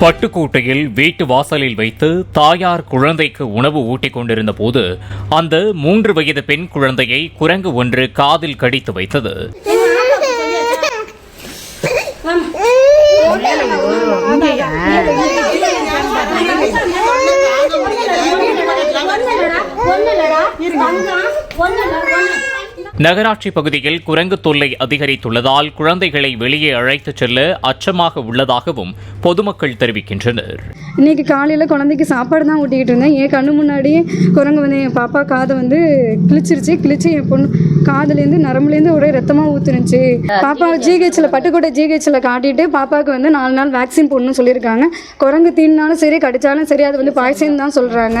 பட்டுக்கோட்டையில் வீட்டு வாசலில் வைத்து தாயார் குழந்தைக்கு உணவு ஊட்டிக் கொண்டிருந்த போது அந்த மூன்று வயது பெண் குழந்தையை குரங்கு ஒன்று காதில் கடித்து வைத்தது. நகராட்சி பகுதியில் குரங்கு தொல்லை அதிகரித்துள்ளதால் குழந்தைகளை வெளியே அழைத்துச் செல்ல அச்சமாக உள்ளதாகவும் பொதுமக்கள் தெரிவிக்கின்றனர். இன்னைக்கு காலையில் குழந்தைக்கு சாப்பாடு தான் ஊட்டிக்கிட்டு இருந்தேன். என் கண்ணு முன்னாடியே குரங்கு வந்து என் பாப்பா காதை வந்து கிழிச்சிருச்சு. கிழிச்சு என் பொண்ணு காதுலேருந்து நரம்புலேருந்து ஒரே ரத்தமாக ஊத்துனுச்சு. பாப்பா ஜிஹெச்சில் பட்டுக்கோட்டை ஜிஹெச்சில் காட்டிட்டு பாப்பாவுக்கு வந்து நாலு நாள் வேக்சின் போடணும்னு சொல்லியிருக்காங்க. குரங்கு தீனினாலும் சரி கடிச்சாலும் சரி அது வந்து பாய்சன் தான் சொல்கிறாங்க